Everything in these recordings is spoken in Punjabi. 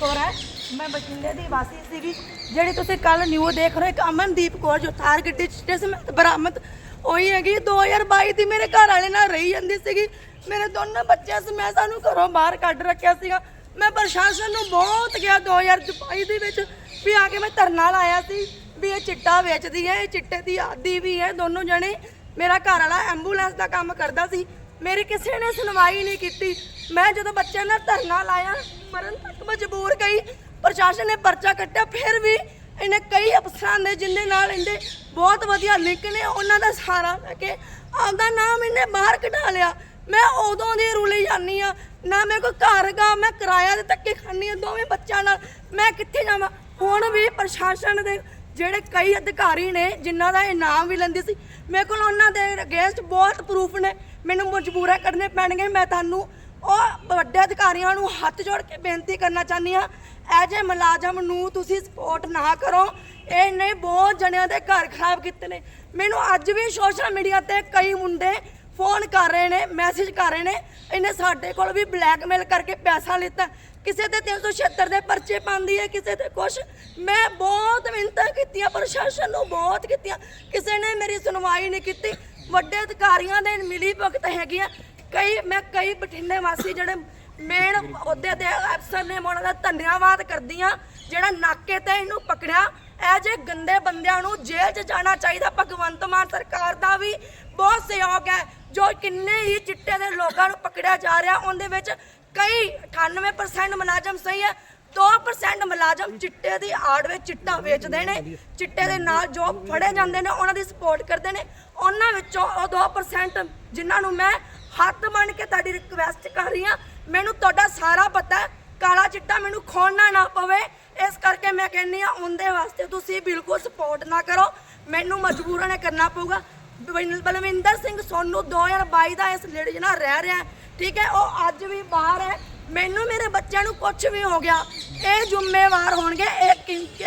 ਕੌਰ ਹੈ। ਮੈਂ ਬਠਿੰਡੇ ਦੀ ਵਾਸੀ ਸੀਗੀ, ਜਿਹੜੀ ਤੁਸੀਂ ਕੱਲ ਨਿਊ ਦੇਖ ਰਹੇ ਹੋ, ਇੱਕ ਅਮਨਦੀਪ ਕੌਰ ਜੋ ਥਾਰ ਗੱਡੀ ਚ ਸਮੇਤ ਬਰਾਮਦ ਹੋਈ ਹੈਗੀ 2022 ਦੀ ਮੇਰੇ ਘਰ ਵਾਲੇ ਨਾਲ ਰਹੀ ਜਾਂਦੀ ਸੀਗੀ। ਮੇਰੇ ਦੋਨੋਂ ਬੱਚਿਆਂ ਸਮੇਤ ਸਾਨੂੰ ਘਰੋਂ ਬਾਹਰ ਕੱਢ ਰੱਖਿਆ ਸੀਗਾ। ਮੈਂ ਪ੍ਰਸ਼ਾਸਨ ਨੂੰ ਬਹੁਤ ਗਿਆ 2022 ਦੇ ਵਿੱਚ ਵੀ ਆ ਕੇ ਮੈਂ ਧਰਨਾ ਲਾਇਆ ਸੀ, ਵੀ ਇਹ ਚਿੱਟਾ ਵੇਚਦੀ ਹੈ, ਇਹ ਚਿੱਟੇ ਦੀ ਆਦੀ ਵੀ ਹੈ। ਦੋਨੋਂ ਜਣੇ ਮੇਰਾ ਘਰ ਵਾਲਾ ਐਂਬੂਲੈਂਸ ਦਾ ਕੰਮ ਕਰਦਾ ਸੀ। ਮੇਰੀ ਕਿਸੇ ਨੇ ਸੁਣਵਾਈ ਨਹੀਂ ਕੀਤੀ। ਮੈਂ ਜਦੋਂ ਬੱਚਿਆਂ ਨਾਲ ਧਰਨਾ ਲਾਇਆ, ਮਰਨ ਤੱਕ ਮਜਬੂਰ ਗਈ। ਪ੍ਰਸ਼ਾਸਨ ਨੇ ਪਰਚਾ ਕੱਟਿਆ, ਫਿਰ ਵੀ ਇਹਨੇ ਕਈ ਅਫਸਰਾਂ ਦੇ, ਜਿੰਦੇ ਨਾਲ ਇਹਦੇ ਬਹੁਤ ਵਧੀਆ ਲਿੰਕ ਨੇ, ਉਹਨਾਂ ਦਾ ਸਹਾਰਾ ਲੈ ਕੇ ਆਪਦਾ ਨਾਮ ਇਹਨੇ ਬਾਹਰ ਕਢਾ ਲਿਆ। ਮੈਂ ਉਦੋਂ ਦੀ ਰੁਲੀ ਜਾਂਦੀ ਆ ਨਾ ਮੇਰੇ ਕੋਲ ਘਰ ਗਾ, ਮੈਂ ਕਿਰਾਇਆ ਦੇ ਧੱਕੇ ਖਾਂਦੀ ਆ ਦੋਵੇਂ ਬੱਚਿਆਂ ਨਾਲ। ਮੈਂ ਕਿੱਥੇ ਜਾਵਾਂ? ਹੁਣ ਵੀ ਪ੍ਰਸ਼ਾਸਨ ਦੇ ਜਿਹੜੇ ਕਈ ਅਧਿਕਾਰੀ ਨੇ, ਜਿਨ੍ਹਾਂ ਦਾ ਇਨਾਮ ਵੀ ਲੈਂਦੀ ਸੀ, ਮੇਰੇ ਕੋਲ ਉਹਨਾਂ ਦੇ ਅਗੇਂਸਟ ਬਹੁਤ ਪ੍ਰੂਫ ਨੇ। ਮੈਨੂੰ ਮਜਬੂਰਾ ਕਰਨੇ ਪੈਣਗੇ, ਮੈਂ ਤੁਹਾਨੂੰ ਉਹ ਵੱਡੇ ਅਧਿਕਾਰੀਆਂ ਨੂੰ ਹੱਥ ਜੋੜ ਕੇ ਬੇਨਤੀ ਕਰਨਾ ਚਾਹੁੰਦੀ ਆ ਐਜ ਏ ਮੁਲਾਜ਼ਮ ਨੂੰ ਤੁਸੀਂ ਸਪੋਰਟ ਨਾ ਕਰੋ, ਇਹਨੇ ਬਹੁਤ ਜਣਿਆਂ ਦੇ ਘਰ ਖਰਾਬ ਕੀਤੇ ਨੇ। ਮੈਨੂੰ ਅੱਜ ਵੀ ਸੋਸ਼ਲ ਮੀਡੀਆ ਤੇ ਕਈ ਮੁੰਡੇ ਫੋਨ ਕਰ ਰਹੇ ਨੇ ਮੈਸੇਜ ਕਰ ਰਹੇ ਨੇ, ਇਹਨੇ ਸਾਡੇ ਕੋਲ ਵੀ ਬਲੈਕਮੇਲ ਕਰਕੇ ਪੈਸਾ ਲਿੱਤਾ। ਕਿਸੇ ਤੇ 376 ਦੇ ਪਰਚੇ ਪਾਉਂਦੀ ਹੈ, ਕਿਸੇ ਤੇ ਕੁਛ। ਮੈਂ ਬਹੁਤ ਮਿਹਨਤਾਂ ਕੀਤੀਆਂ, ਪ੍ਰਸ਼ਾਸਨ ਨੂੰ ਬਹੁਤ ਕੀਤੀਆਂ। ਕਿਸੇ ਨੇ ਮੇਰੀ ਸੁਣਵਾਈ ਨਹੀਂ ਕੀਤੀ। ਵੱਡੇ ਅਧਿਕਾਰੀਆਂ ਦੇ ਮਿਲੀ ਭਗਤ ਹੈਗੀਆਂ। ਕਈ, ਮੈਂ ਕਈ ਬਠਿੰਡੇ ਵਾਸੀ ਜਿਹੜੇ ਮੇਨ ਅਹੁਦੇ ਦੇ ਅਫਸਰ ਨੇ, ਮੈਂ ਉਹਨਾਂ ਦਾ ਧੰਨਵਾਦ ਕਰਦੀ ਆ ਜਿਹੜਾ ਨਾਕੇ ਤੇ ਇਹਨੂੰ ਪਕੜਿਆ। ਇਹ ਜੇ ਗੰਦੇ ਬੰਦਿਆਂ ਨੂੰ ਜੇਲ੍ਹ 'ਚ ਜਾਣਾ ਚਾਹੀਦਾ, ਭਗਵੰਤ ਮਾਨ ਸਰਕਾਰ ਦਾ ਵੀ ਬਹੁਤ ਸਹਿਯੋਗ ਹੈ, ਜੋ ਕਿੰਨੇ ਹੀ ਚਿੱਟੇ ਦੇ ਲੋਕਾਂ ਨੂੰ ਪਕੜਿਆ ਜਾ ਰਿਹਾ, ਉਹਦੇ ਵਿੱਚ ਕਈ 98% ਮੁਲਾਜ਼ਮ ਸਹੀ ਹੈ 2% ਮੁਲਾਜ਼ਮ ਚਿੱਟੇ ਦੀ ਆੜ ਵਿੱਚ ਚਿੱਟਾ ਵੇਚਦੇ ਨੇ, ਚਿੱਟੇ ਦੇ ਨਾਲ ਜੋ ਫੜੇ ਜਾਂਦੇ ਨੇ, ਉਹਨਾਂ ਦੀ ਸਪੋਰਟ ਕਰਦੇ ਨੇ, ਉਹਨਾਂ ਵਿੱਚੋਂ ਉਹ 2% ਜਿਨ੍ਹਾਂ ਨੂੰ ਮੈਂ ਹੱਥ ਬਣ ਕੇ ਤੁਹਾਡੀ ਰਿਕਵੈਸਟ ਕਰ ਰਹੀ ਹਾਂ, ਮੈਨੂੰ ਤੁਹਾਡਾ ਸਾਰਾ ਪਤਾ ਹੈ ਕਾਲਾ ਚਿੱਟਾ ਮੈਨੂੰ ਖੋਣਾ ਨਾ ਪਵੇ, ਇਸ ਕਰਕੇ ਮੈਂ ਕਹਿੰਨੀ ਆ ਉਹਦੇ ਵਾਸਤੇ ਤੁਸੀਂ ਬਿਲਕੁਲ ਸਪੋਰਟ ਨਾ ਕਰੋ। ਮੈਨੂੰ ਮਜਬੂਰਨ ਕਰਨਾ ਪਊਗਾ। ਬਲਵਿੰਦਰ ਸਿੰਘ ਸੋਨੂ 2022 ਦਾ ਇਸ ਲੇਡੀ ਨਾਲ ਰਹਿ ਰਿਹਾ ਠੀਕ ਹੈ, ਉਹ ਅੱਜ ਵੀ ਬਾਹਰ ਹੈ। ਮੈਨੂੰ ਮੇਰੇ ਬੱਚਿਆਂ ਨੂੰ ਕੁਝ ਵੀ ਹੋ ਗਿਆ, ਇਹ ਜ਼ਿੰਮੇਵਾਰ ਹੋਣਗੇ। ਇਹ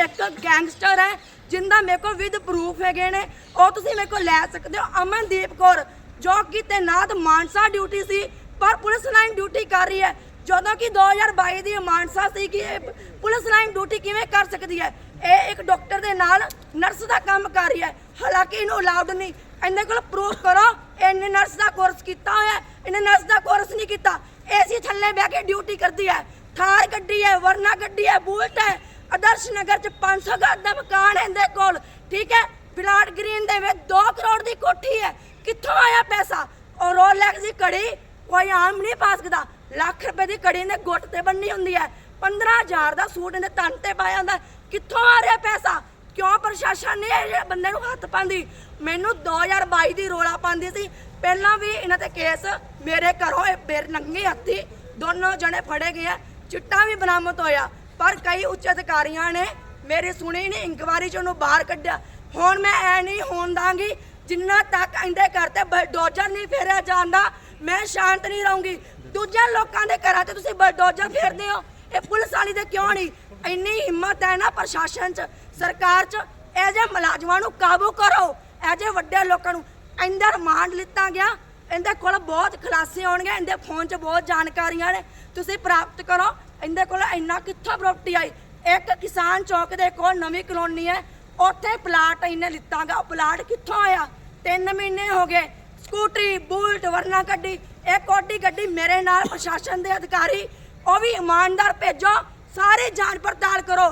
ਇੱਕ ਗੈਂਗਸਟਰ ਹੈ, ਜਿੰਦਾ ਮੇਰੇ ਕੋਲ ਵਿਦ ਪ੍ਰੂਫ ਹੈਗੇ ਨੇ। ਉਹ ਤੁਸੀਂ ਮੇਰੇ ਕੋਲ ਲੈ ਸਕਦੇ ਹੋ। ਅਮਨਦੀਪ ਕੌਰ, ਜੋ ਕਿ ਤੈਨਾਤ ਮਾਨਸਾ ਡਿਊਟੀ ਸੀ, ਪਰ ਪੁਲਿਸ ਲਾਈਨ ਡਿਊਟੀ ਕਰ ਰਹੀ ਹੈ। ਜਦੋਂ ਕਿ 2022 ਦੀ ਮਾਨਸਾ ਸੀ ਕਿ ਇਹ ਪੁਲਿਸ ਲਾਈਨ ਡਿਊਟੀ ਕਿਵੇਂ ਕਰ ਸਕਦੀ ਹੈ? ਇਹ ਇੱਕ ਡਾਕਟਰ ਦੇ ਨਾਲ ਨਰਸ ਦਾ ਕੰਮ ਕਰ ਰਹੀ ਹੈ। ਹਾਲਾਂਕਿ ਇਹਨੂੰ ਅਲਾਉਡ ਨਹੀਂ। ਇਹਦੇ ਕੋਲ ਪ੍ਰੂਫ ਕਰੋ। ਇਹਨੇ ਨਰਸ ਦਾ ਕੋਰਸ ਕੀਤਾ ਹੋਇਆ। ਇਹਨੇ ਨਰਸ ਦਾ ਕੋਰਸ ਨਹੀਂ ਕੀਤਾ। ਏਸੀ ਥੱਲੇ ਬਹਿ ਕੇ ਡਿਊਟੀ ਕਰਦੀ ਹੈ। ਥਾਰ ਗੱਡੀ ਹੈ, ਵਰਨਾ ਗੱਡੀ ਹੈ, ਬੁਲਟ ਹੈ। ਆਦਰਸ਼ ਨਗਰ ਚ 500 ਘਰ ਦਾ ਮਕਾਨ ਹੈ ਇਹਦੇ ਕੋਲ। ਠੀਕ ਹੈ? ਵਿਰਾਟ ਗ੍ਰੀਨ ਦੇ ਵਿੱਚ 2 ਕਰੋੜ ਦੀ ਕੋਠੀ ਹੈ। ਕਿੱਥੋਂ ਆਇਆ ਪੈਸਾ? ਔਰ ਰੋਲੈਕਸ ਦੀ ਘੜੀ ਕੋਈ ਆਮ ਨਹੀਂ ਪਾ ਸਕਦਾ। ਲੱਖ ਰੁਪਏ ਦੀ ਕੜੀ ਨੇ ਗੁੱਟ ਤੇ ਬੰਨੀ ਹੁੰਦੀ ਹੈ। 15000 ਦਾ ਸੂਟ ਇਹਦੇ ਤਨ ਤੇ ਪਾਇਆ ਹੁੰਦਾ ਕਿੱਥੋਂ ਆ ਰਿਹਾ ਪੈਸਾ? ਕਿਉਂ ਪ੍ਰਸ਼ਾਸਨ ਨੇ ਇਹ ਬੰਦੇ ਨੂੰ ਹੱਥ ਪਾਉਂਦੀ? ਮੈਨੂੰ 2022 ਦੀ ਰੋਲਾ ਪਾਉਂਦੀ ਸੀ। ਪਹਿਲਾਂ ਵੀ ਇਹਨਾਂ ਤੇ ਕੇਸ ਮੇਰੇ ਘਰੋਂ ਇਹ ਬੇਰ ਨੰਗੇ ਹੱਥੀ ਦੋਨੋਂ ਜਣੇ ਫੜੇ ਗਏ ਚਿੱਟਾ ਵੀ ਬਰਾਮਦ ਹੋਇਆ। ਪਰ ਕਈ ਉੱਚ ਅਧਿਕਾਰੀਆਂ ਨੇ ਮੇਰੀ ਸੁਣੀ ਨਹੀਂ ਇਨਕੁਆਰੀ ਚ ਉਹਨੂੰ ਬਾਹਰ ਕੱਢਿਆ। ਹੁਣ ਮੈਂ ਐ ਨਹੀਂ ਹੋਣ ਦਾਂਗੀ, ਜਿੰਨਾ ਤੱਕ ਇਹਦੇ ਘਰ ਤੇ ਬਲਡੋਜ਼ਰ ਨਹੀਂ ਫੇਰਿਆ ਜਾਂਦਾ, ਮੈਂ ਸ਼ਾਂਤ ਨਹੀਂ ਰਹੂੰਗੀ। ਦੂਜਿਆਂ ਲੋਕਾਂ ਦੇ ਘਰਾਂ ਤੇ ਤੁਸੀਂ ਬਲਡੋਜ਼ਰ ਫੇਰਦੇ ਹੋ। ਇਹ ਪੁਲਿਸ ਵਾਲੀ ਦੇ ਕਿਉਂ ਨਹੀਂ? ਇੰਨੀ ਹਿੰਮਤ ਹੈ ਨਾ ਪ੍ਰਸ਼ਾਸਨ 'ਚ, ਸਰਕਾਰ 'ਚ, ਇਹ ਜੇ ਮੁਲਾਜ਼ਮਾਂ ਨੂੰ ਕਾਬੂ ਕਰੋ। ਇਹ ਜੇ ਵੱਡੇ ਲੋਕਾਂ ਨੂੰ। ਇਹਦਾ ਰਿਮਾਂਡ ਲਿੱਤਾ ਗਿਆ। ਇਹਦੇ ਕੋਲ ਬਹੁਤ ਖੁਲਾਸੇ ਹੋਣਗੇ। ਇਹਦੇ ਫੋਨ 'ਚ ਬਹੁਤ ਜਾਣਕਾਰੀਆਂ ਨੇ। ਤੁਸੀਂ ਪ੍ਰਾਪਤ ਕਰੋ। ਇਹਦੇ ਕੋਲ ਇੰਨਾ ਕਿੱਥੋਂ ਪ੍ਰਾਪਰਟੀ ਆਈ? ਇੱਕ ਕਿਸਾਨ ਚੌਕ ਦੇ ਕੋਲ ਨਵੀਂ ਕਲੋਨੀ ਹੈ। ਉੱਥੇ ਪਲਾਟ ਇਹਨੇ ਲਿੱਤਾਗਾ ਉਹ ਪਲਾਟ ਕਿੱਥੋਂ ਆਇਆ? 3 ਮਹੀਨੇ ਹੋ ਗਏ। ਸਕੂਟਰੀ, ਬੁਲਟ, ਵਰਨਾ ਗੱਡੀ। ਇੱਕ ਕੋਡੀ ਗੱਡੀ ਮੇਰੇ ਨਾਲ ਪ੍ਰਸ਼ਾਸਨ ਦੇ ਅਧਿਕਾਰੀ, ਉਹ ਵੀ ਇਮਾਨਦਾਰ ਭੇਜੋ, ਸਾਰੇ ਜਾਂਚ ਪੜਤਾਲ ਕਰੋ।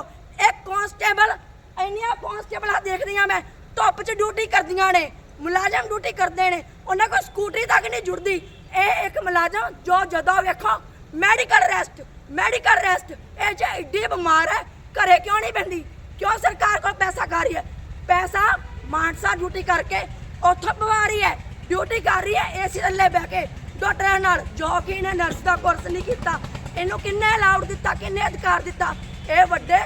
ਇੱਕ ਕਾਂਸਟੇਬਲ ਇੰਨੀਆਂ ਕਾਂਸਟੇਬਲਾਂ ਦੇਖਦੀਆਂ ਮੈਂ, ਧੁੱਪ 'ਚ ਡਿਊਟੀ ਕਰਦੀਆਂ ਨੇ, ਮੁਲਾਜ਼ਮ ਡਿਊਟੀ ਕਰਦੇ ਨੇ, ਉਹਨਾਂ ਕੋਲ ਸਕੂਟਰੀ ਤੱਕ ਨਹੀਂ ਜੁੜਦੀ। ਇਹ ਇੱਕ ਮੁਲਾਜ਼ਮ ਜੋ ਜਦੋਂ ਵੇਖੋ, ਮੈਡੀਕਲ ਰੈਸਟ ਮੈਡੀਕਲ ਰੈਸਟ ਇਹ ਜੇ ਏਡੀ ਬਿਮਾਰ ਹੈ, ਘਰੇ ਕਿਉਂ ਨਹੀਂ ਪੈਂਦੀ ਕਿਉਂ ਸਰਕਾਰ ਕੋਲ ਪੈਸਾ ਖਾ ਰਹੀ ਹੈ? ਪੈਸਾ ਮਾਨਸਾ ਡਿਊਟੀ ਕਰਕੇ ਉੱਥੋਂ ਪਵਾ ਹੈ, ਡਿਊਟੀ ਕਰ ਰਹੀ ਹੈ, ਏਸੀ ਥੱਲੇ ਬਹਿ ਕੇ। ਡਾਕਟਰਾਂ ਨਾਲ ਜੋ ਕਿ ਇਹਨੇ ਨਰਸ ਦਾ ਕੋਰਸ ਨਹੀਂ ਕੀਤਾ। ਇਹਨੂੰ ਕਿੰਨੇ ਅਲਾਉਡ ਦਿੱਤਾ ਕਿੰਨੇ ਅਧਿਕਾਰ ਦਿੱਤਾ? ਇਹ ਵੱਡੇ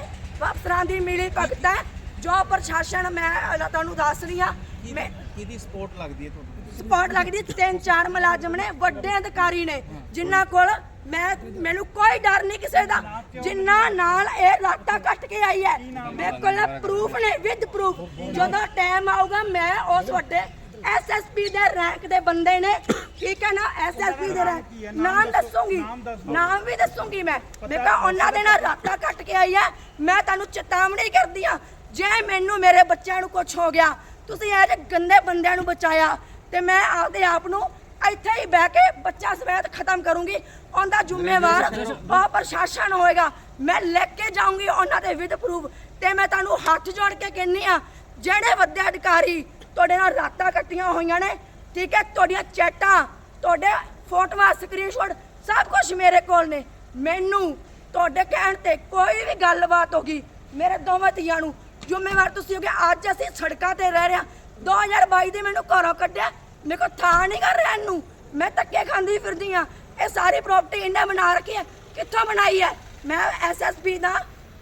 ਅਫਸਰਾਂ ਦੀ ਮਿਲੀ ਭਗਤ ਹੈ। ਜੋ ਪ੍ਰਸ਼ਾਸਨ ਮੈਂ ਤੁਹਾਨੂੰ ਦੱਸ ਰਹੀ ਹਾਂ। ਮੈਂ ਕਿਹਦੀ ਸਪੋਰਟ ਲੱਗਦੀ ਹੈ ਤੁਹਾਨੂੰ? ਸਪੋਰਟ ਲੱਗਦੀ ਤਿੰਨ ਚਾਰ ਮੁਲਾਜ਼ਮ ਨੇ ਵੱਡੇ ਅਧਿਕਾਰੀ ਨੇ ਜਿਨ੍ਹਾਂ ਕੋਲ ਮੈਂ ਮੈਨੂੰ ਕੋਈ ਡਰ ਨਹੀਂ ਕਿਸੇ ਦਾ। ਜਿਨ੍ਹਾਂ ਨਾਲ ਇਹ ਲਾਟਾ ਕੱਟ ਕੇ ਆਈ ਹੈ। ਮੇਰੇ ਕੋਲ ਪ੍ਰੂਫ ਨੇ ਵਿਦ ਪ੍ਰੂਫ ਜਦੋਂ ਟਾਈਮ ਆਊਗਾ ਮੈਂ ਉਸ ਵੱਡੇ ਐਸਐਸਪੀ ਦੇ ਰੈਂਕ ਦੇ ਬੰਦੇ ਨੇ ਠੀਕ ਹੈ ਨਾ? ਐਸਐਸਪੀ ਦੇ ਰੈਂਕ ਨਾਮ ਦੱਸੂਗੀ। ਨਾਮ ਵੀ ਦੱਸੂਗੀ ਮੈਂ। ਮੈਂ ਕਿਹਾ ਉਹਨਾਂ ਦੇ ਨਾਲ ਰਾਤਾ ਕੱਟ ਕੇ ਆਈ ਹੈ। ਮੈਂ ਤੁਹਾਨੂੰ ਚੇਤਾਵਨੀ ਕਰਦੀ ਆ ਜੇ ਮੈਨੂੰ ਮੇਰੇ ਬੱਚਿਆਂ ਨੂੰ ਕੁਝ ਹੋ ਗਿਆ ਤੁਸੀਂ ਇਹ ਜਿਹੇ ਗੰਦੇ ਬੰਦਿਆਂ ਨੂੰ ਬਚਾਇਆ ਤੇ ਮੈਂ ਆਪਦੇ ਆਪ ਨੂੰ ਇੱਥੇ ਹੀ ਬਹਿ ਕੇ ਬੱਚਾ ਸਮੇਤ ਖਤਮ ਕਰੂੰਗੀ। ਉਹਦਾ ਜ਼ਿੰਮੇਵਾਰ ਉਹ ਪ੍ਰਸ਼ਾਸਨ ਹੋਏਗਾ। ਮੈਂ ਲਿਖ ਕੇ ਜਾਊਂਗੀ ਉਹਨਾਂ ਦੇ ਵਿਦ ਪ੍ਰੂਫ ਤੇ ਮੈਂ ਤੁਹਾਨੂੰ ਹੱਥ ਜੋੜ ਕੇ ਕਹਿੰਨੀ ਆ ਜਿਹੜੇ ਵੱਡੇ ਅਧਿਕਾਰੀ ਤੁਹਾਡੇ ਨਾਲ ਰਾਤਾਂ ਕੱਟੀਆਂ ਹੋਈਆਂ ਨੇ, ਠੀਕ ਹੈ? ਤੁਹਾਡੀਆਂ ਚੈਟਾਂ, ਤੁਹਾਡੇ ਫੋਟੋਆਂ ਸਕਰੀਨਸ਼ਾਟ ਸਭ ਕੁਝ ਮੇਰੇ ਕੋਲ ਨੇ। ਮੈਨੂੰ ਤੁਹਾਡੇ ਕਹਿਣ ਤੇ ਕੋਈ ਵੀ ਗੱਲਬਾਤ ਹੋ ਗਈ, ਮੇਰੇ ਦੋਵਾਂ ਧੀਆਂ ਨੂੰ, ਜ਼ਿੰਮੇਵਾਰ ਤੁਸੀਂ ਹੋਗੇ ਅੱਜ ਅਸੀਂ ਸੜਕਾਂ ਤੇ ਰਹਿ ਰਹੇ ਹਾਂ। 2022 ਦੇ ਮੈਨੂੰ ਘਰੋਂ ਕੱਢਿਆ, ਮੇਰੇ ਕੋਲ ਥਾਂ ਨਹੀਂ ਕਰ ਰਿਹਾ ਨੂੰ। ਮੈਂ ਧੱਕੇ ਖਾਂਦੀ ਫਿਰਦੀ ਆ ਇਹ ਸਾਰੀ ਪ੍ਰਾਪਰਟੀ ਇਹਨੇ ਬਣਾ ਰੱਖੀ ਹੈ। ਕਿੱਥੋਂ ਬਣਾਈ ਹੈ? ਮੈਂ ਐਸਐਸਪੀ ਦਾ,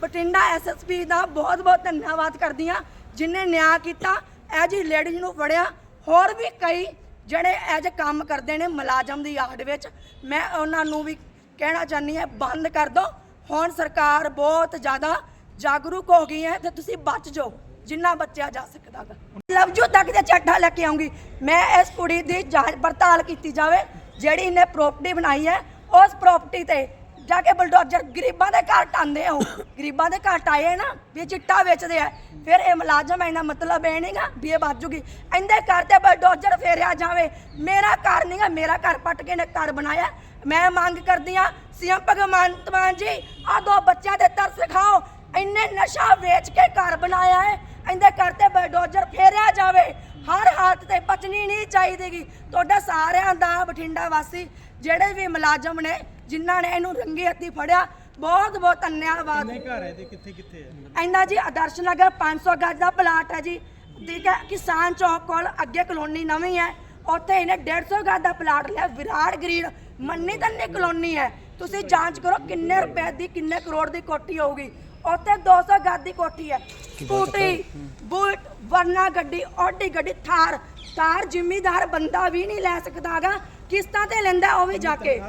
ਬਠਿੰਡਾ ਐਸਐਸਪੀ ਦਾ ਬਹੁਤ ਬਹੁਤ ਧੰਨਵਾਦ ਕਰਦੀ ਆ ਜਿਨੇ ਨਿਆਂ ਕੀਤਾ ਇਹ ਜੀ ਲੇਡੀਜ਼ ਨੂੰ ਫੜਿਆ, ਹੋਰ ਵੀ ਕਈ ਜਿਹੜੇ ਇਹ ਜਿਹੇ ਕੰਮ ਕਰਦੇ ਨੇ ਮੁਲਾਜ਼ਮ ਦੀ ਆੜ ਵਿੱਚ। ਮੈਂ ਉਹਨਾਂ ਨੂੰ ਵੀ ਕਹਿਣਾ ਚਾਹੁੰਦੀ ਹਾਂ, ਬੰਦ ਕਰ ਦਿਓ ਹੁਣ ਸਰਕਾਰ ਬਹੁਤ ਜ਼ਿਆਦਾ ਜਾਗਰੂਕ ਹੋ ਗਈ ਹੈ ਤੇ ਤੁਸੀਂ ਬਚ ਜਾਓ, ਜਿੰਨਾ ਬਚਿਆ ਜਾ ਸਕਦਾ ਗਾ। ਲਵਜੂ ਤੱਕ ਦੇ ਚੱਠਾ ਲੈ ਕੇ ਆਉਂਗੀ। ਮੈਂ ਇਸ ਕੁੜੀ ਦੀ ਜਾਂਚ ਪੜਤਾਲ ਕੀਤੀ ਜਾਵੇ, ਜਿਹੜੀ ਇਹਨੇ ਪ੍ਰਾਪਰਟੀ ਬਣਾਈ ਹੈ, ਉਸ ਪ੍ਰਾਪਰਟੀ ਤੇ ਜਾ ਕੇ ਬਲਡੋਜ਼ਰ ਗਰੀਬਾਂ ਦੇ ਘਰ ਟਾਂਦੇ ਆ ਉਹ। ਗਰੀਬਾਂ ਦੇ ਘਰ ਟਾਏ ਨਾ, ਵੀ ਚਿੱਟਾ ਵੇਚਦੇ ਆ। ਫਿਰ ਇਹ ਮੁਲਾਜ਼ਮ ਇਹਨਾਂ ਮਤਲਬ ਇਹ ਨਹੀਂਗਾ ਵੀ ਇਹ ਬਾਜੂਗੀ ਇਹਦੇ ਘਰ ਤੇ ਬਲਡੋਜ਼ਰ ਫੇਰਿਆ ਜਾਵੇ। ਮੇਰਾ ਘਰ ਨਹੀਂਗਾ ਮੇਰਾ ਘਰ ਪੱਟ ਕੇ ਨੇ ਘਰ ਬਣਾਇਆ। ਮੈਂ ਮੰਗ ਕਰਦੀ ਆ, ਸੀਐਮ ਭਗਵੰਤ ਮਾਨ ਜੀ ਆ ਦੋ ਬੱਚਿਆਂ ਦੇ ਤਰਸ ਖਾਓ ਇੰਨੇ ਨਸ਼ਾ ਵੇਚ ਕੇ ਘਰ ਬਣਾਇਆ ਹੈ ਇਹਦੇ ਘਰ ਤੇ ਬਲਡੋਜ਼ਰ ਫੇਰਿਆ ਜਾਵੇ। ਹਰ ਹਾਲਤ ਤੇ ਬਚਣੀ ਨਹੀਂ ਚਾਹੀਦੀਗੀ। ਤੁਹਾਡਾ ਸਾਰਿਆਂ ਦਾ ਬਠਿੰਡਾ ਵਾਸੀ, ਜਿਹੜੇ ਵੀ ਮੁਲਾਜ਼ਮ ਨੇ ਜਿਨ੍ਹਾਂ ਨੇ ਇਹਨੂੰ ਰੰਗੇ ਹੱਥੀ ਫੜਿਆ ਬਹੁਤ ਬਹੁਤ ਧੰਨਵਾਦ। ਕਿੰਨੇ ਘਰ ਹੈ ਤੇ ਕਿੱਥੇ ਕਿੱਥੇ ਹੈ ਇੰਨਾ ਜੀ ਆਦਰਸ਼ ਨਗਰ 500 ਗਜ ਦਾ ਪਲਾਟ ਹੈ ਜੀ। ਠੀਕ ਹੈ ਕਿਸਾਨ ਚੌਕ ਕੋਲ ਅੱਗੇ ਕਲੋਨੀ ਨਵੀਂ ਹੈ। ਉੱਥੇ ਇਹਨੇ 150 ਗਜ ਦਾ ਪਲਾਟ ਲਿਆ। ਵਿਰਾਟ ਗ੍ਰੀਨ ਮੰਨੀ ਤੰਨੀ ਕਲੋਨੀ ਹੈ। ਤੁਸੀਂ ਜਾਂਚ ਕਰੋ ਕਿੰਨੇ ਰੁਪਏ ਦੀ ਕਿੰਨੇ ਕਰੋੜ ਦੀ ਕੋਠੀ ਹੋਊਗੀ। ਉੱਥੇ 200 ਗਜ ਦੀ ਕੋਠੀ ਹੈ। ਸਕੂਟਰੀ ਬੁਲਟ ਵਰਨਾ ਗੱਡੀ ਆਡੀ ਗੱਡੀ ਥਾਰ। ਥਾਰ ਜ਼ਿਮੀਦਾਰ ਬੰਦਾ ਵੀ ਨਹੀਂ ਲੈ ਸਕਦਾਗਾ। ਕਿਸ਼ਤਾਂ ਤੇ ਲੈਂਦਾ ਉਹ ਵੀ ਜਾ ਕੇ।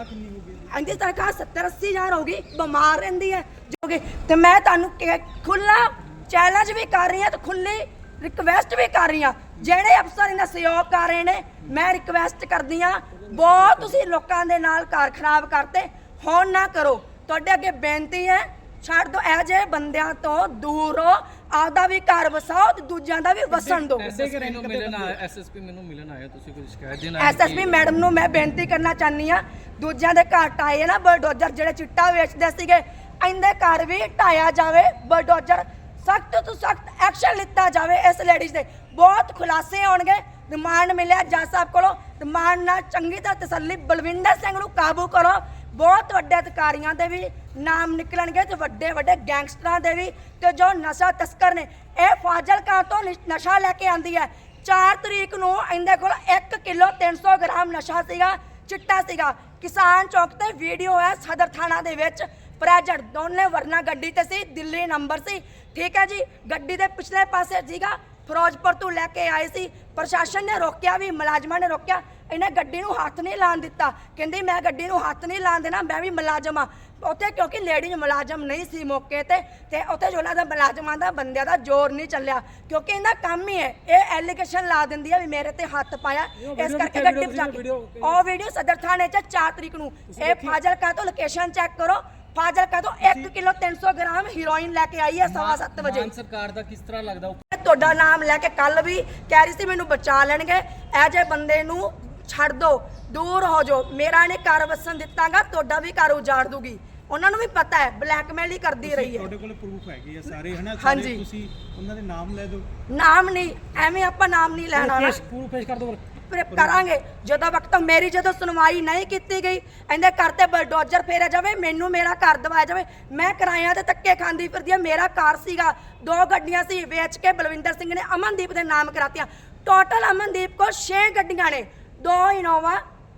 ਇਹਦੀ ਤਨਖਾਹ 70 80 ਹਜ਼ਾਰ ਹੋ ਗਈ, ਬਿਮਾਰ ਰਹਿੰਦੀ ਹੈ। ਜੋ ਕਿ ਤੇ ਮੈਂ ਤੁਹਾਨੂੰ ਖੁੱਲਾ ਚੈਲੰਜ ਵੀ ਕਰ ਰਹੀ ਹਾਂ ਤੇ ਖੁੱਲੀ ਰਿਕਵੈਸਟ ਵੀ ਕਰ ਰਹੀ ਹਾਂ। ਜਿਹੜੇ ਅਫਸਰ ਇਹਨਾਂ ਸਹਿਯੋਗ ਕਰ ਰਹੇ ਨੇ, ਮੈਂ ਰਿਕਵੈਸਟ ਕਰਦੀ ਹਾਂ, ਬਹੁਤ ਤੁਸੀਂ ਲੋਕਾਂ ਦੇ ਨਾਲ ਕਾਰ ਖਰਾਬ ਕਰਤੇ, ਹੁਣ ਨਾ ਕਰੋ। ਤੁਹਾਡੇ ਅੱਗੇ ਬੇਨਤੀ ਹੈ ਛੱਡ ਦੋ ਇਹ ਜਿਹੇ ਬੰਦਿਆਂ ਤੋਂ ਦੂਰ ਹੋ ਆਪਦਾ ਵੀ ਘਰ ਵਸਾਓ ਤੇ ਦੂਜਿਆਂ ਦਾ ਵੀ ਵਸਣ ਦਿਓ ਐਸਐਸਪੀ ਨੂੰ ਮਿਲਣ ਆਇਆ ਐਸਐਸਪੀ ਮੈਨੂੰ ਮਿਲਣ ਆਇਆ ਤੁਸੀਂ ਕੋਈ ਸ਼ਿਕਾਇਤ ਦੇਣ ਆਏ ਐਸਐਸਪੀ ਮੈਡਮ ਨੂੰ ਮੈਂ ਬੇਨਤੀ ਕਰਨਾ ਚਾਹਨੀ ਆ ਦੂਜਿਆਂ ਦੇ ਘਰ ਟਾਏ ਨਾ ਬਲਡੋਜ਼ਰ ਜਿਹੜੇ ਚਿੱਟਾ ਵੇਚਦੇ ਸੀਗੇ ਇਹਦੇ ਘਰ ਵੀ ਢਾਇਆ ਜਾਵੇ ਬਲਡੋਜ਼ਰ ਸਖਤ ਤੋਂ ਸਖਤ ਐਕਸ਼ਨ ਲਿੱਤਾ ਜਾਵੇ ਇਸ ਲੇਡੀਜ਼ ਦੇ। ਬਹੁਤ ਖੁਲਾਸੇ ਆਉਣਗੇ ਰਿਮਾਂਡ ਮਿਲਿਆ ਜੱਜ ਸਾਹਿਬ ਕੋਲੋਂ ਰਿਮਾਂਡ ਨਾਲ ਚੰਗੀ ਤਰ੍ਹਾਂ ਤਸੱਲੀ ਬਲਵਿੰਦਰ ਸਿੰਘ ਨੂੰ ਕਾਬੂ ਕਰੋ ਬਹੁਤ ਵੱਡੇ ਅਧਿਕਾਰੀਆਂ ਦੇ ਵੀ ਨਾਮ ਨਿਕਲਣਗੇ ਤੇ ਵੱਡੇ ਵੱਡੇ ਗੈਂਗਸਟਰਾਂ ਦੇ ਵੀ ਤੇ ਜੋ ਨਸ਼ਾ ਤਸਕਰ ਨੇ, ਇਹ ਫਾਜ਼ਿਲਕਾ ਤੋਂ ਨਸ਼ਾ ਲੈ ਕੇ ਆਂਦੀ ਹੈ। 4 ਤਰੀਕ ਨੂੰ ਇਹਦੇ ਕੋਲ 1 ਕਿਲੋ 300 ਗ੍ਰਾਮ ਨਸ਼ਾ ਸੀਗਾ, ਚਿੱਟਾ ਸੀਗਾ। ਕਿਸਾਨ ਚੌਕ ਤੇ ਵੀਡੀਓ ਹੈ ਸਦਰ ਥਾਣਾ ਦੇ ਵਿੱਚ। ਪ੍ਰੈਜੈਂਟ ਦੋਨੇ ਵਰਨਾ ਗੱਡੀ ਤੇ ਸੀ, ਦਿੱਲੀ ਨੰਬਰ ਸੀ। ਠੀਕ ਹੈ ਜੀ, ਗੱਡੀ ਦੇ ਪਿਛਲੇ ਪਾਸੇ ਸੀਗਾ। ਫਿਰੋਜ਼ਪੁਰ ਤੋਂ ਲੈ ਕੇ ਆਏ ਸੀ। ਪ੍ਰਸ਼ਾਸਨ ਨੇ ਰੋਕਿਆ ਵੀ, ਮੁਲਾਜ਼ਮਾਂ ਨੇ ਰੋਕਿਆ। ਇਹਨੇ ਗੱਡੀ ਨੂੰ ਹੱਥ ਨਹੀਂ ਲਾਣ ਦਿੱਤਾ। ਕਹਿੰਦੀ ਮੈਂ ਗੱਡੀ ਨੂੰ ਹੱਥ ਨਹੀਂ ਲਾਣ ਦੇਣਾ ਮੈਂ ਵੀ ਮੁਲਾਜ਼ਮ ਆ ਉੱਥੇ ਕਿਉਂਕਿ ਲੇਡੀ ਮੁਲਾਜ਼ਮ ਨਹੀਂ ਸੀ ਮੌਕੇ ਤੇ ਤੇ ਉੱਥੇ ਜੋ ਉਹਨਾਂ ਦਾ ਮੁਲਾਜ਼ਮਾਂ ਦਾ ਬੰਦਿਆਂ ਦਾ ਜ਼ੋਰ ਨਹੀਂ ਚੱਲਿਆ। ਕਿਉਂਕਿ ਇਹਦਾ ਕੰਮ ਹੀ ਹੈ ਇਹ ਐਲੀਗੇਸ਼ਨ ਲਾ ਦਿੰਦੀ ਹੈ ਵੀ ਮੇਰੇ ਤੇ ਹੱਥ ਪਾਇਆ। ਇਸ ਕਰਕੇ ਗੱਡੀ ਬਚਾ ਕੇ ਉਹ ਵੀਡੀਓ ਸਦਰ ਥਾਣੇ 'ਚ 4 ਤਰੀਕ ਨੂੰ। ਇਹ ਫਾਜ਼ਿਲਕਾ ਤੋਂ ਲੋਕੇਸ਼ਨ ਚੈੱਕ ਕਰੋ। ਫਾਜ਼ਿਲਕਾ ਤੋਂ 1 ਕਿਲੋ 300 ਗ੍ਰਾਮ ਹੀਰੋਇਨ ਲੈ ਕੇ ਆਈ ਹੈ ਸਵਾ ਸੱਤ ਵਜੇ। ਮਾਨ ਸਰਕਾਰ ਦਾ ਕਿਸ ਤਰ੍ਹਾਂ ਲੱਗਦਾ? ਤੁਹਾਡਾ ਨਾਮ ਲੈ ਕੇ ਕੱਲ ਵੀ ਕਹਿ ਰਹੀ ਸੀ ਮੈਨੂੰ ਬਚਾ ਲੈਣਗੇ। ਇਹ ਜੇ ਬੰਦੇ ਨੂੰ ਛੱਡ ਦੋ ਦੂਰ ਹੋ ਜਾਓ। ਮੇਰਾ ਨੇ ਘਰ ਵਸਣ ਦਿੱਤਾਗਾ ਤੁਹਾਡਾ ਵੀ ਘਰ ਉਜਾੜ ਦੂਗੀ। ਉਹਨਾਂ ਨੂੰ ਵੀ ਪਤਾ ਹੈ ਬਲੈਕਮੇਲ ਹੀ ਕਰਦੀ ਰਹੀ ਹੈ। ਤੁਹਾਡੇ ਕੋਲ ਪ੍ਰੂਫ ਹੈਗੇ ਆ ਸਾਰੇ ਹਨਾ? ਹਾਂਜੀ। ਸਾਰੇ ਤੁਸੀਂ ਉਹਨਾਂ ਦੇ ਨਾਮ ਲੈ ਦਿਓ। ਨਾਮ ਨਹੀਂ ਐਵੇਂ ਆਪਾਂ ਨਾਮ ਨਹੀਂ ਲੈਣਾ ਨਾ ਪੂਰ ਪੇਸ਼ ਕਰ ਦੋ ਫਿਰ। ਕਰਾਂਗੇ। ਜਦੋਂ ਵਕਤ ਮੇਰੀ ਜਦੋਂ ਸੁਣਵਾਈ ਨਹੀਂ ਕੀਤੀ ਗਈ ਇਹਦੇ ਘਰ ਤੇ ਬਲਡੋਜ਼ਰ ਫੇਰਿਆ ਜਾਵੇ ਮੈਨੂੰ ਮੇਰਾ ਘਰ ਦਵਾਇਆ ਜਾਵੇ। ਮੈਂ ਕਿਰਾਇਆਂ ਤੇ ਧੱਕੇ ਖਾਂਦੀ ਫਿਰਦੀ ਆ ਮੇਰਾ ਘਰ ਸੀਗਾ ਦੋ ਗੱਡੀਆਂ ਸੀ ਵੇਚ ਕੇ ਬਲਵਿੰਦਰ ਸਿੰਘ ਨੇ ਅਮਨਦੀਪ ਦੇ ਨਾਮ ਕਰਾਤੀਆਂ। ਟੋਟਲ ਅਮਨਦੀਪ ਕੋਲ 6 ਗੱਡੀਆਂ ਨੇ। ਦੋ Innova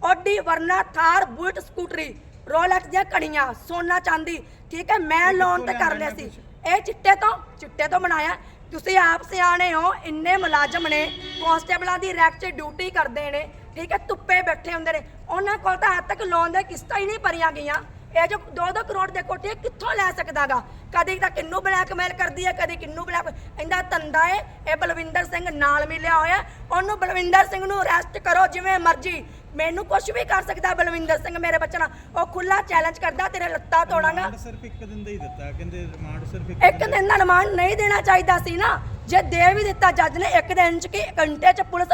Audi Verna Thar Bullet scooty Rolex ਦੀਆਂ ਘੜੀਆਂ ਸੋਨਾ ਚਾਂਦੀ ਠੀਕ ਹੈ ਮੈਂ ਲੋਨ ਤੇ ਕਰ ਲਿਆ ਸੀ। ਇਹ ਚਿੱਟੇ ਤੋਂ ਚਿੱਟੇ ਤੋਂ ਬਣਾਇਆ। ਤੁਸੀਂ ਆਪ ਸਿਆਣੇ ਹੋ ਇੰਨੇ ਮੁਲਾਜ਼ਮ ਨੇ ਕਾਂਸਟੇਬਲਾਂ ਦੀ ਰੈਕ 'ਚ ਡਿਊਟੀ ਕਰਦੇ ਨੇ ਠੀਕ ਹੈ ਧੁੱਪੇ ਬੈਠੇ ਹੁੰਦੇ ਨੇ। ਉਹਨਾਂ ਕੋਲ ਤਾਂ ਹੱਦ ਤੱਕ ਲੋਨ ਦੇ ਕਿਸ਼ਤਾਂ ਹੀ ਨਹੀਂ ਭਰੀਆਂ ਗਈਆਂ। ਇਹ ਜੋ 2-2 ਕਰੋੜ ਦੇ ਕੋਠੇ ਕਿੱਥੋਂ ਲੈ ਸਕਦਾਗਾ? ਕਦੇ ਤਾਂ ਕਿੰਨੂੰ ਬਲੈਕਮੇਲ ਕਰਦੀ ਹੈ ਕਦੇ ਕਿੰਨੂੰ ਬਲੈਕ ਇਹਦਾ ਤੰਦਾ ਹੈ ਇਹ ਬਲਵਿੰਦਰ ਸਿੰਘ ਨਾਲ ਮਿਲਿਆ ਹੋਇਆ। ਉਹਨੂੰ ਬਲਵਿੰਦਰ ਸਿੰਘ ਨੂੰ ਅਰੈਸਟ ਕਰੋ ਜਿਵੇਂ ਮਰਜ਼ੀ। ਮੈਨੂੰ ਕੁਝ ਵੀ ਕਰ ਸਕਦਾ ਬਲਵਿੰਦਰ ਸਿੰਘ ਮੇਰੇ ਬੱਚੇ ਨਾਲ। ਉਹ ਖੁੱਲਾ ਚੈਲੰਜ ਕਰਦਾ ਤੇਰੇ ਲੱਤਾਂ ਤੋੜਾਂਗਾ। ਸਿਰਫ ਇੱਕ ਦਿਨ ਦਾ ਹੀ ਦਿੱਤਾ ਕਹਿੰਦੇ ਰਿਮਾਂਡ ਸਿਰਫ ਇੱਕ ਦਿਨ ਦਾ। ਰਿਮਾਂਡ ਨਹੀਂ ਦੇਣਾ ਚਾਹੀਦਾ ਸੀ ਨਾ। ਜੇ ਦੇ ਵੀ ਦਿੱਤਾ ਜੱਜ ਨੇ ਇੱਕ ਦਿਨ ਚ ਕਿ ਘੰਟੇ ਚ ਪੁਲਿਸ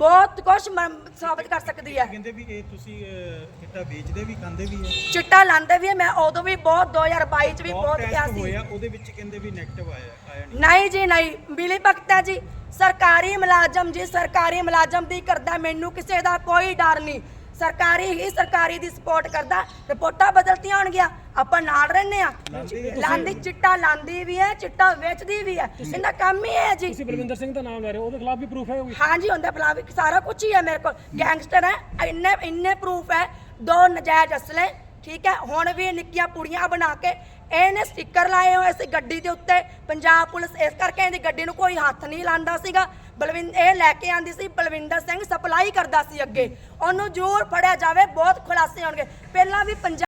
ਬਹੁਤ ਕੁਝ ਸਾਬਤ ਕਰ ਸਕਦੀ ਹੈ। ਕਹਿੰਦੇ ਵੀ ਇਹ ਤੁਸੀਂ ਅਹ, ਚਿੱਟਾ ਵੇਚਦੇ ਵੀ ਖਾਂਦੇ ਵੀ ਹੈ। ਚਿੱਟਾ ਲਾਂਦੇ ਵੀ ਹੈ, ਮੈਂ ਉਦੋਂ ਵੀ ਬਹੁਤ 2022 ਚ ਵੀ ਬਹੁਤ ਕਿਹਾ ਟੈਸਟ ਸੀ। ਹੋਇਆ ਉਹਦੇ ਵਿੱਚ ਕਹਿੰਦੇ ਵੀ 네ਗੇਟਿਵ ਆਇਆ ਆਇਆ ਨਹੀਂ। ਨਹੀਂ ਜੀ ਨਹੀਂ। ਮਿਲੀ ਭਗਤਾ ਜੀ ਸਰਕਾਰੀ ਮੁਲਾਜ਼ਮ ਜੀ ਸਰਕਾਰੀ ਮੁਲਾਜ਼ਮ ਦੀ ਕਰਦਾ ਮੈਨੂੰ ਕਿਸੇ ਦਾ ਕੋਈ ਡਰ ਨਹੀਂ। ਸਰਕਾਰੀ ਹੀ ਸਰਕਾਰੀ ਦੀ ਸਪੋਰਟ ਕਰਦਾ ਰਿਪੋਰਟਾਂ ਬਦਲਤੀਆਂ ਹੋਣਗੀਆਂ ਆਪਾਂ ਨਾਲ ਰਹਿੰਦੇ ਆ ਲਾਂਦੀ ਚਿੱਟਾ ਲਾਂਦੀ ਵੀ ਹੈ ਚਿੱਟਾ ਵੇਚਦੀ ਵੀ ਹੈ ਇਹਦਾ ਕੰਮ ਹੀ ਹੈ ਜੀ। ਤੁਸੀਂ ਬਲਵਿੰਦਰ ਸਿੰਘ ਦਾ ਨਾਮ ਲੈ ਰਹੇ ਹੋ ਉਹਦੇ ਖਿਲਾਫ ਵੀ ਪ੍ਰੂਫ ਹੈ ਹਾਂਜੀ ਹੁੰਦਾ ਫਲਾਵੀ ਸਾਰਾ ਕੁਝ ਹੀ ਹੈ ਮੇਰੇ ਕੋਲ। ਗੈਂਗਸਟਰ ਹੈ ਇੰਨੇ ਇੰਨੇ ਪ੍ਰੂਫ ਹੈ ਦੋ ਨਜਾਇਜ਼ ਅਸਲੇ ਠੀਕ ਹੈ ਹੁਣ ਵੀ ਨਿੱਕੀਆਂ ਪੁੜੀਆਂ ਬਣਾ ਕੇ ਇਹਨੇ ਸਟicker ਲਾਏ ਹੋਏ ਸੀ ਗੱਡੀ ਦੇ ਉੱਤੇ। ਪੰਜਾਬ ਪੁਲਿਸ ਇਸ ਕਰਕੇ ਇਹਦੀ ਗੱਡੀ ਨੂੰ ਕੋਈ ਹੱਥ ਨਹੀਂ ਲਾਂਦਾ ਸੀਗਾ। ਬਲਵਿੰਦ ਇਹ ਲੈ ਕੇ ਆਂਦੀ ਸੀ, ਬਲਵਿੰਦਰ ਸਿੰਘ ਸਪਲਾਈ ਕਰਦਾ ਸੀ ਅੱਗੇ। ਉਹਨੂੰ ਜ਼ਰੂਰ ਫੜਿਆ ਜਾਵੇ, ਬਹੁਤ ਖੁਲਾਸੇ ਹੋਣਗੇ। ਪਹਿਲਾਂ ਵੀ ਪੰਜਾਬ